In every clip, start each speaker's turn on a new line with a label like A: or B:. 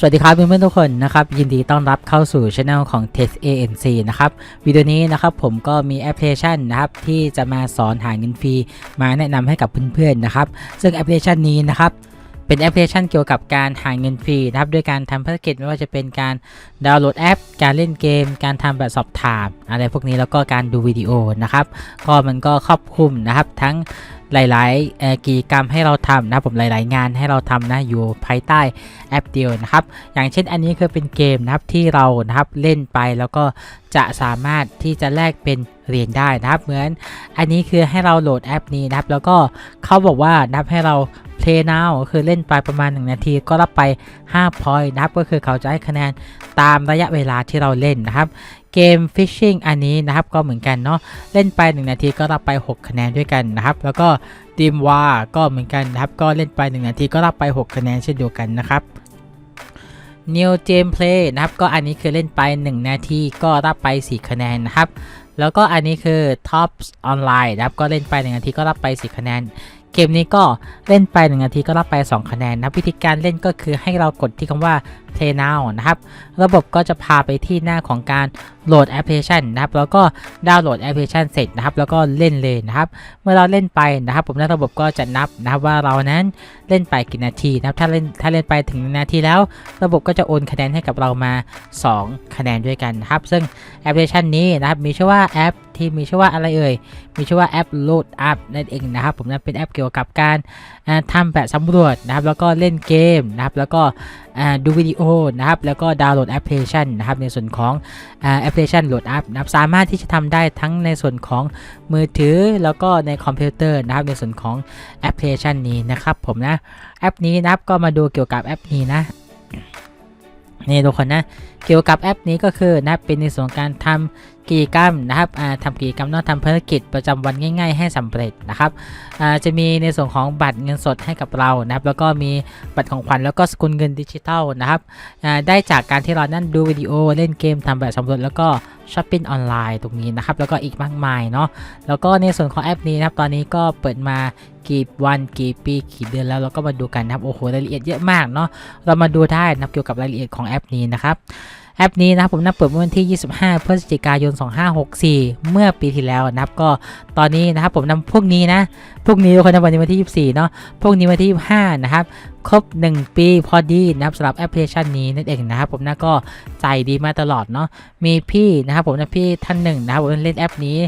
A: สวัสดีครับเพื่อนๆทุกคนนะครับยินดีต้อนรับเข้าสู่ช anel ของ Test ANC นะครับวิดีโอนี้นะครับผมก็มีแอปพลิเคชันนะครับที่จะมาสอนหาเงินฟรีมาแนะนำให้กับเพื่อนๆนะครับซึ่งแอปพลิเคชันนี้นะครับเป็นแอปพลิเคชันเกี่ยวกับการหาเงินฟรีนะครับด้วยการทำภารกิจไม่ว่าจะเป็นการดาวน์โหลดแอป การเล่นเกม การทำแบบสอบถาม อะไรพวกนี้แล้วก็การดูวิดีโอนะครับก็มันก็ครอบคลุมนะครับทั้ง หลายๆกิจกรรมให้เราทำนะผมหลาย ๆ งานให้เราทำนะอยู่ภายใต้แอปเดียวนะครับ อย่างเช่นอันนี้คือเป็นเกมนะครับที่เรานะครับเล่นไปแล้วก็จะสามารถที่จะแลกเป็น เรียญได้นะครับ เหมือนอันนี้คือให้เราโหลดแอปนี้นะครับ แล้วก็เขาบอกว่านับให้เรา play now คือเล่นไปประมาณ 1 นาทีก็รับไป5 point นะครับ ก็คือเขาจะให้คะแนนตามระยะเวลาที่เราเล่นนะครับเกม Fishing อันนี้นะครับก็เหมือนกันเนาะเล่นไป 1 นาทีก็รับไป 6 คะแนนด้วยกันนะครับ แล้วก็ดีมว่าก็เหมือนกันนะครับ ก็เล่นไป 1 นาทีก็รับไป 6 คะแนนเช่นเดียวกันนะครับ New Game Play นะครับ ก็อันนี้คือเล่นไป 1 นาทีก็รับไป 4 คะแนนนะครับ แล้วก็อันนี้คือ Top Online นะครับ ก็เล่นไป1นาทีก็รับไป4คะแนน กมนี้ก็เล่นไป1นาทีก็รับไป 2 คะแนนนะวิธีการเล่นก็คือให้เรากดที่คำว่า Play Now นะครับ ระบบก็จะพาไปที่หน้าของการโหลดแอปพลิเคชันนะครับ แล้วก็ดาวน์โหลดแอปพลิเคชันเสร็จนะครับ แล้วก็เล่นเลยนะครับ เมื่อเราเล่นไปนะครับ ผมแล้วระบบก็จะนับนะครับว่าเรานั้นเล่นไปกี่นาทีนะครับ ถ้าเล่นถ้าเล่นไปถึงนาทีแล้ว ระบบก็จะโอนคะแนนให้กับเรามา 2 คะแนนด้วยกันนะครับ ซึ่งแอปพลิเคชันนี้นะครับ มีชื่อว่าแอป ที่มีชื่อว่าอะไรเอ่ย มีชื่อว่าแอป Load Up นั่นเองนะครับ ผมนั้นเป็นแอปเกี่ยวกับการอ่าทำแบบสำรวจนะครับ แล้วก็เล่นเกมนะครับ แล้วก็ดูวิดีโอนะครับ แล้วก็ดาวน์โหลดแอปพลิเคชันนะครับ ในส่วนของแอปพลิเคชันโหลดอัพนะครับ สามารถที่จะทำได้ทั้งในส่วนของมือถือ แล้วก็ในคอมพิวเตอร์นะครับ ในส่วนของแอปพลิเคชันนี้นะครับ ผมนะ แอปนี้นะครับ ก็มาดูเกี่ยวกับแอปนี้นะ นี่ทุกคนนะเกี่ยวกับแอปนี้ก็คือนะเป็นในส่วนการทำกิจกรรมนะครับอ่าทำกิจกรรมนอกทำภารกิจประจำวันง่าย ๆ ให้สำเร็จนะครับอ่าจะมีในส่วนของบัตรเงินสดให้กับเรานะครับ แล้วก็มีบัตรของขวัญแล้วก็สกุลเงินดิจิทัลนะครับอ่าได้จากการที่เรานั่นดูวิดีโอเล่นเกมทำแบบสำรวจแล้วก็ ช้อปปิ้งออนไลน์ตรงนี้นะครับ แล้วก็อีกมากมายเนาะแล้วก็ในส่วนของแอปนี้นะครับ ตอนนี้ก็เปิดมากี่วันกี่ปีกี่เดือนแล้วเราก็มาดูกันนะครับโอ้โหรายละเอียดเยอะมากเนาะเรามาดูได้นะครับเกี่ยวกับรายละเอียดของแอปนี้นะครับ แอปนี้นะครับผมนับเปิดเมื่อวันที่ 25 พฤศจิกายน 2564 เมื่อปีที่แล้วนะครับก็ตอนนี้นะครับผมนำพวกนี้นะพวกนี้คนในวันนี้วันที่ 24 เนาะพวกนี้วันที่ 25 นะครับครบ 1 ปีพอดีนะครับสำหรับแอปพลิเคชันนี้นั่นเองนะครับผมนะก็ใจดีมาตลอดเนาะมีพี่นะครับผมนะพี่ท่านหนึ่งนะครับผมเล่นแอปนี้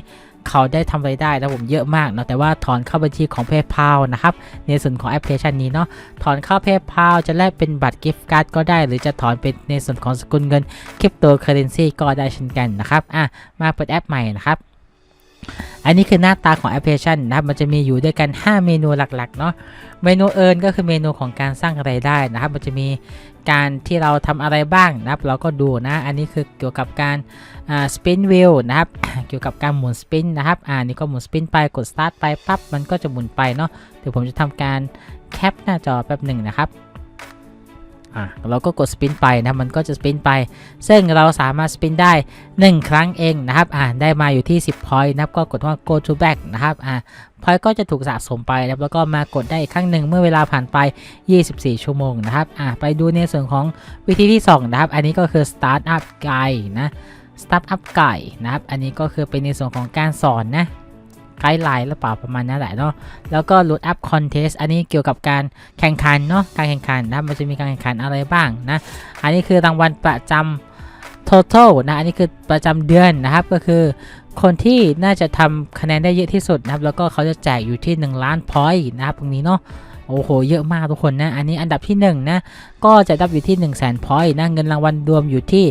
A: เขาได้ทำรายได้นะผมเยอะมากเนาะแต่ว่าถอนเข้าบัญชีของ PayPal นะครับในส่วนของแอปพลิเคชันนี้เนาะถอนเข้า PayPal จะแลกเป็นบัตรกิฟต์การ์ดก็ได้ หรือจะถอนเป็นในส่วนของสกุลเงินคริปโตเคอเรนซีก็ได้เช่นกันนะครับอะมาเปิดแอปใหม่นะครับอันนี้คือหน้าตาของแอปพลิเคชันนะครับ มันจะมีอยู่ด้วยกัน 5 เมนูหลักๆ เนาะ เมนูเอิร์นก็คือเมนูของการสร้างรายได้นะครับ มันจะมี การที่เราทำอะไรบ้างนะครับ เราก็ดูนะ อันนี้คือเกี่ยวกับการสปินวิลนะครับ เกี่ยวกับการหมุนสปินนะครับ อ่านี่ก็หมุนสปินไป กดสตาร์ทไปปั๊บ มันก็จะหมุนไปเนาะ เดี๋ยวผมจะทำการแคปหน้าจอแป๊บหนึ่งนะครับ อะเราก็กดสปินไปนะมันก็จะสปินไป ซึ่งเราสามารถสปินได้ 1 ครั้งเองนะครับอ่าได้มาอยู่ที่ 10 point นะครับก็กดว่า go to back นะครับอ่า point ก็จะถูกสะสมไปนะครับแล้วก็มากดได้อีกครั้งหนึ่งเมื่อเวลาผ่านไป 24 ชั่วโมงนะครับอ่าไปดูในส่วนของวิธีที่ 2 นะครับ อันนี้ก็คือ start up guide นะ start up guide นะครับอันนี้ก็คือเป็นในส่วนของการสอนนะ ไกด์ไลน์หรือเปล่าประมาณนั้นแหละเนาะแล้วก็ load up contest อันนี้เกี่ยวกับการแข่งขันเนาะการแข่งขันนะมันจะมีการแข่งขันอะไรบ้างนะอันนี้คือรางวัลประจำ total นะอันนี้คือประจำเดือนนะครับก็คือคนที่น่าจะทำคะแนนได้เยอะที่สุดนะครับแล้วก็เขาจะแจกอยู่ที่1ล้านพอยต์นะครับตรงนี้เนาะ โอ้โห เยอะมากทุกคนนะ อันนี้อันดับที่1นะก็จะได้อยู่ที่1 0 0 0 0แสนพอยต์นะ เงินรางวัลรวมอยู่ที่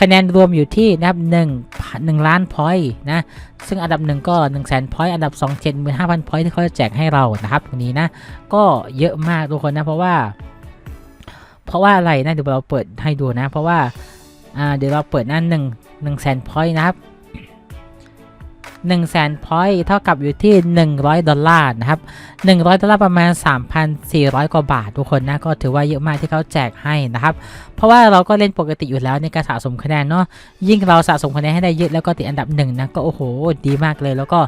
A: คะแนนรวมอยู่ที่นะครับ1 1ล้านพอยต์นะ ซึ่งอันดับ 1 ก็1 0 0 0 0แสนพอยต์ อันดับ 2 75,000พอยต์ที่เขาจะแจกให้เรานะครับตรงนี้นะ ก็เยอะมากทุกคนนะ เพราะว่า เพราะว่าอะไรนะ เดี๋ยวเราเปิดให้ดูนะ เพราะว่า อ่า เดี๋ยวเราเปิดอันหน้า1 1แสนพอยต์นะครับ 1 0 0 0 0แสนพอยต์เท่ากับอยู่ที่ 100 ดอลลาร์นะครับ 100 ดอลลาร์ประมาณ 3,400 กว่าบาท ทุกคนนะ ก็ถือว่าเยอะมากที่เขาแจกให้นะครับ เพราะว่าเราก็เล่นปกติอยู่แล้วในการสะสมคะแนนเนาะ ยิ่งเราสะสมคะแนนให้ได้เยอะแล้วก็ติดอันดับหนึ่งนะ ก็โอ้โห ดีมากเลย แล้วก็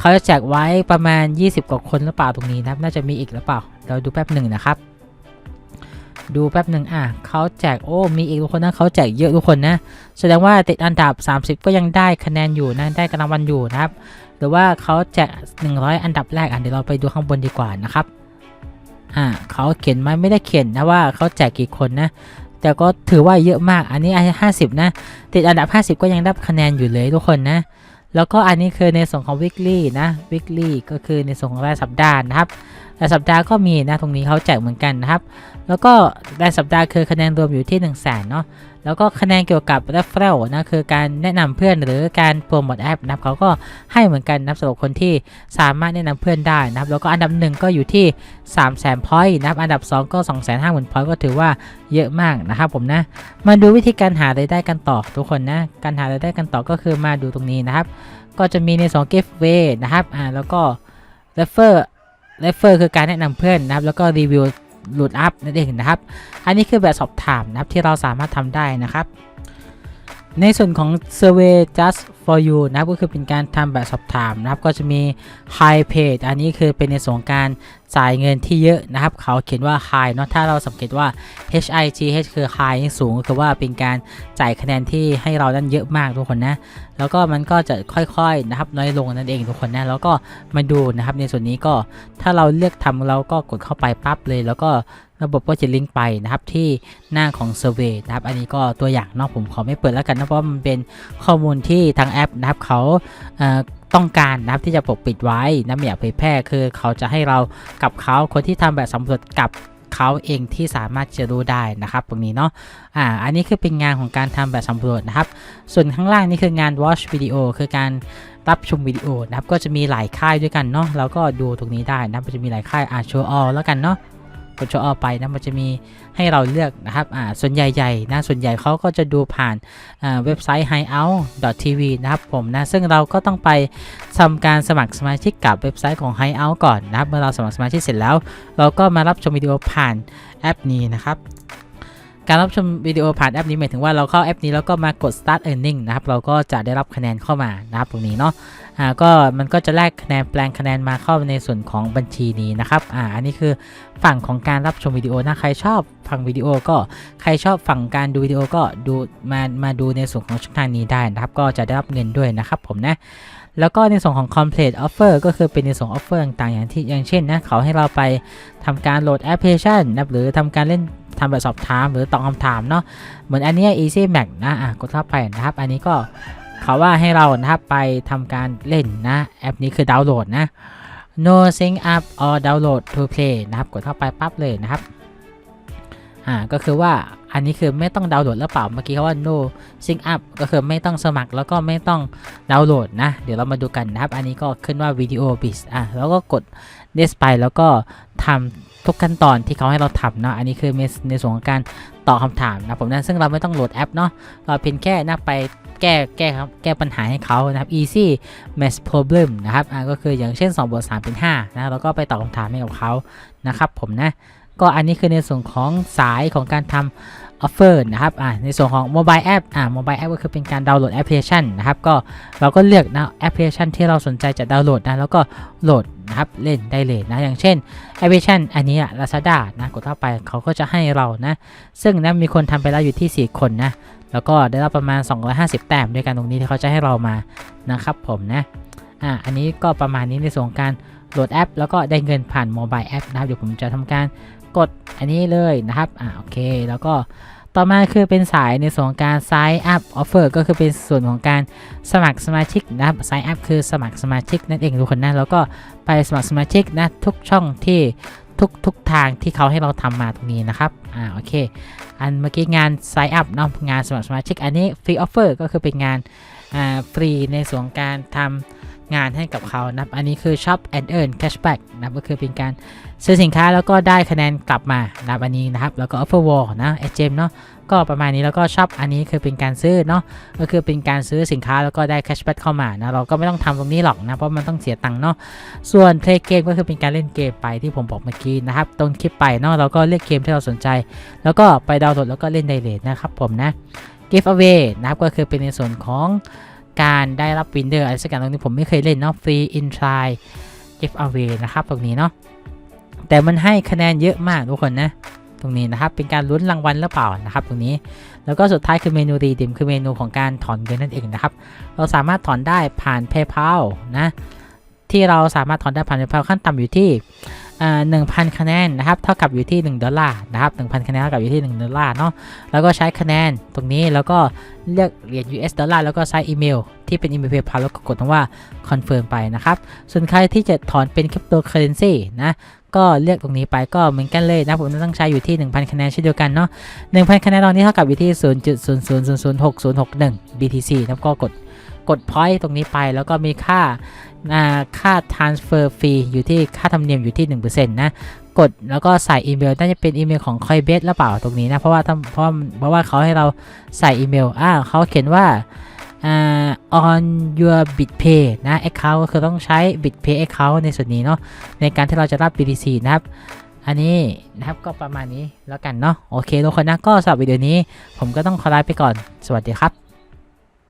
A: เขาจะแจกไว้ประมาณ 20 กว่าคนหรือเปล่าตรงนี้นะครับ น่าจะมีอีกหรือเปล่า เราดูแป๊บหนึ่งนะครับ ดูแป๊บหนึ่งอะเขาแจกโอ้ มีอีกทุกคนนะเขาแจกเยอะทุกคนนะ แสดงว่าติดอันดับ 30 ก็ยังได้คะแนนอยู่นะได้กำลังวันอยู่นะครับ หรือว่าเขาแจก 100 อันดับแรกอะเดี๋ยวเราไปดูข้างบนดีกว่านะครับอ่าเขาเขียนไหมไม่ได้เขียนนะว่าเขาแจกกี่คนนะ แต่ก็ถือว่าเยอะมากอันนี้อันห้าสิบนะ ติดอันดับ 50 ก็ยังได้คะแนนอยู่เลยทุกคนนะ แล้วก็อันนี้คือในส่วนของ weekly นะ weekly ก็คือในส่วนของรายสัปดาห์นะครับรายสัปดาห์ก็มีนะตรงนี้เขาแจกเหมือนกันนะครับ แล้วก็รายสัปดาห์คือคะแนนรวมอยู่ที่ 1 0 0 0 0แสนเนาะแล้วก็คะแนนเกี่ยวกับ referral นะคือการแนะนำเพื่อนหรือการโปรโมทแอปนะครับเขาก็ให้เหมือนกันนับสำหรับคนที่สามารถแนะนำเพื่อนได้นะครับแล้วก็อันดับหนึ่งก็อยู่ที่ 3 0 0 0 0 0 point นะครับอันดับ 2 ก็2 5 0 0 0 0 point ก็ถือว่าเยอะมากนะครับผมนะมาดูวิธีการหารายได้กันต่อทุกคนนะการหารายได้กันต่อก็คือมาดูตรงนี้นะครับ ก็จะมีใน2 giveaway นะครับอ่าแล้วก็ refer refer คือการแนะนำเพื่อนนะครับแล้วก็รีวิว หลุดอัพนั่นเองนะครับ อันนี้คือแบบสอบถามนะครับที่เราสามารถทำได้นะครับ ในส่วนของ survey just for you นะครับก็คือเป็นการทำแบบสอบถามนะครับ ก็จะมี high pay อันนี้คือเป็นในส่วนการจ่ายเงินที่เยอะนะครับ เขาเขียนว่า high เนาะถ้าเราสังเกตว่า h i g h คือ high นี่สูงก็คือว่าเป็นการจ่ายคะแนนที่ให้เรานั้นเยอะมากทุกคนนะ แล้วก็มันก็จะค่อยๆนะครับน้อยลงนั่นเองทุกคนนะแล้วก็มาดูนะครับในส่วนนี้ก็ถ้าเราเลือกทำเราก็กดเข้าไปปั๊บเลย แล้วก็ระบบก็จะลิงก์ไปนะครับที่หน้าของ Survey นะครับอันนี้ก็ตัวอย่างนาะผมขอไม่เปิดแล้วกันนะเพราะมันเป็นข้อมูลที่ทางแอปนะครับเขาต้องการนะครับที่จะปกปิดไว้นะไม่อยากเผยแพร่คือเขาจะให้เรากับเขาคนที่ทำแบบสำรวจกับ เขาเองที่สามารถจะรู้ได้นะครับ ตรงนี้เนาะอ่าอันนี้คือเป็นงานของการทำแบบสำรวจนะครับ ส่วนข้างล่างนี่คืองาน watch video คือการรับชมวิดีโอนะครับก็จะมีหลายค่ายด้วยกันเนาะแล้วก็ดูตรงนี้ได้นะมันจะมีหลายค่ายอา show all แล้วกันเนาะ กด show all ไปนะมันจะมีให้เราเลือกนะครับอ่าส่วนใหญ่ๆนะส่วนใหญ่เขาก็จะดูผ่านอ่าเว็บไซต์ hangout.tv นะครับผมนะซึ่งเราก็ต้องไปทำการสมัครสมาชิกกับเว็บไซต์ของ hangout ก่อนนะครับเมื่อเราสมัครสมาชิกเสร็จแล้ว เราก็มารับชมวิดีโอผ่านแอปนี้นะครับการรับชมวิดีโอผ่านแอปนี้หมายถึงว่าเราเข้าแอปนี้แล้วก็มากด start earning นะครับ เราก็จะได้รับคะแนนเข้ามานะครับตรงนี้เนาะ อ่าก็มันก็จะแลกคะแนนแปลงคะแนนมาเข้าในส่วนของบัญชีนี้นะครับอ่าอันนี้คือฝั่งของการรับชมวิดีโอนะใครชอบฟังวิดีโอก็ใครชอบฝั่งการดูวิดีโอก็ดูมามาดูในส่วนของช่องทางนี้ได้นะครับ ก็จะได้รับเงินด้วยนะครับผมนะแล้วก็ในส่วนของ complete offer ก็คือเป็นในส่วน offer ต่างๆ อย่างที่อย่างเช่นนะเขาให้เราไปทำการโหลดแอปพลิเคชันนะหรือทำการเล่นทำแบบสอบถามหรือตอบคำถามเนาะเหมือนอันนี้ easy mac นะอะกดเข้าไปนะครับ อันนี้ก็ เขาว่าให้เรานะครับไปทำการเล่นนะแอปนี้คือดาวน์โหลดนะ no sync up or download to play นะครับ กดเข้าไปปั๊บเลยนะครับอ่าก็คือว่าอันนี้คือไม่ต้องดาวน์โหลดแล้วเปล่าเมื่อกี้เขาว่า no sync up ก็คือไม่ต้องสมัครแล้วก็ไม่ต้องดาวน์โหลดนะ เดี๋ยวเรามาดูกันนะครับ อันนี้ก็ขึ้นว่าวิดีโอบิสอะแล้วก็กด next ไปแล้วก็ทำทุกขั้นตอนที่เขาให้เราทำเนาะอันนี้คือในส่วนของการตอบคำถามนะผมนะซึ่งเราไม่ต้องโหลดแอปเนาะเราเพียงแค่นะไป แก้แก้ครับแก้ปัญหาให้เขานะครับ easy math problem นะครับอ่าก็คืออย่างเช่น2บวก3เป็น5นะแล้วก็ไปตอบคำถามให้กับเขานะครับผมนะก็อันนี้คือในส่วนของสายของการทำ offer นะครับอ่าในส่วนของ mobile app อ่า mobile app ก็คือเป็นการดาวน์โหลดแอปพลิเคชันนะครับก็เราก็เลือกนะแอปพลิเคชันที่เราสนใจจะดาวน์โหลดนะแล้วก็โหลดนะครับเล่นได้เลยนะอย่างเช่นแอปพลิเคชันอันนี้อะ Lazada นะกดเข้าไปเขาก็จะให้เรานะ ซึ่งนะมีคนทำไปแล้วอยู่ที่ 4 คนนะแล้วก็ได้รับประมาณ 250 แต้มด้วยกันตรงนี้ที่เขาจะให้เรามานะครับผมนะอ่าอันนี้ก็ประมาณนี้ในส่วนการ โหลดแอป แล้วก็ได้เงินผ่านโมบายแอปนะครับเดี๋ยวผมจะทำการกดอันนี้เลยนะครับอ่าโอเคแล้วก็ต่อมาคือเป็นสายในส่วนของการ sign up offer ก็คือเป็นส่วนของการสมัครสมาชิกนะครับ sign up คือสมัครสมาชิกนั่นเองทุกคนนะแล้วก็ไปสมัครสมาชิกนะทุกช่องที่ทุกทุกทางที่เขาให้เราทำมาตรงนี้นะครับ อ่า โอเค อันเมื่อกี้งาน sign up เนาะงานสมัครสมาชิก อันนี้ free offer ก็คือเป็นงาน อ่า ฟรีในส่วนการทำ งานให้กับเขานะครับ อันนี้คือ shop and earn cashback นะครับ ก็คือเป็นการซื้อสินค้าแล้วก็ได้คะแนนกลับมานะครับอันนี้นะครับ แล้วก็ offer wall นะ h m เนาะ ก็ประมาณนี้แล้วก็ shop อันนี้คือเป็นการซื้อเนาะ ก็คือเป็นการซื้อสินค้าแล้วก็ได้ cashback เข้ามานะ เราก็ไม่ต้องทำตรงนี้หรอกนะ เพราะมันต้องเสียตังค์เนาะ ส่วน play game ก็คือเป็นการเล่นเกมไปที่ผมบอกเมื่อกี้นะครับ ตรงคลิปไปเนาะ เราก็เลือกเกมที่เราสนใจ แล้วก็ไปดาวน์โหลดแล้วก็เล่นได้เลยนะครับผมนะ give away นะครับ ก็คือเป็นในส่วนของ การได้รับวินเดอร์อะไรสักอย่างตรงนี้ผมไม่เคยเล่นเนาะ free in try give away นะครับตรงนี้เนาะแต่มันให้คะแนนเยอะมากทุกคนนะตรงนี้นะครับเป็นการลุ้นรางวัลหรือเปล่านะครับ ตรงนี้แล้วก็สุดท้ายคือเมนูรีดิมคือเมนูของการถอนเงินนั่นเองนะครับ เราสามารถถอนได้ผ่าน PayPal นะที่เราสามารถถอนได้ผ่าน PayPal ขั้นต่ำอยู่ที่ หนึ่งพันคะแนนนะครับเท่ากับอยู่ที่ 1 ดอลลาร์นะครับ1,000คะแนนเท่ากับอยู่ที่ 1 ดอลลาร์เนาะแล้วก็ใช้คะแนนตรงนี้แล้วก็เลือกเหรียญ US ดอลลาร์แล้วก็ใช้อีเมล ที่เป็นอีเมล PayPal แล้วก็กดคำว่า Confirm ไปนะครับส่วนใครที่จะถอนเป็นคริปโตเคอเรนซีนะก็เลือกตรงนี้ไปก็เหมือนกันเลยนะผมต้องใช้อยู่ที่ 1,000 คะแนนเช่นเดียวกันเนาะ1,000 คะแนนตอนนี้เท่ากับอยู่ที่ 0.0006061 BTC แล้วก็กดกด point ตรงนี้ไปแล้วก็มีค่า ค่า transfer fee อยู่ที่ค่าธรรมเนียมอยู่ที่ 1%นะกดแล้วก็ใส่อีเมลน่าจะเป็นอีเมลของ Coinbase หรือเปล่าตรงนี้นะ เพราะว่าเพราะเพราะว่าเขาให้เราใส่อีเมลอ่าเขาเขียนว่าอ่า on your BitPay นะ account ก็คือต้องใช้ BitPay account ในส่วนนี้เนาะในการที่เราจะรับ BTC นะครับ อันนี้นะครับก็ประมาณนี้แล้วกันเนาะโอเคทุกคนนะก็สำหรับวิดีโอนี้ ผมก็ต้องขอลาไปก่อนสวัสดีครับ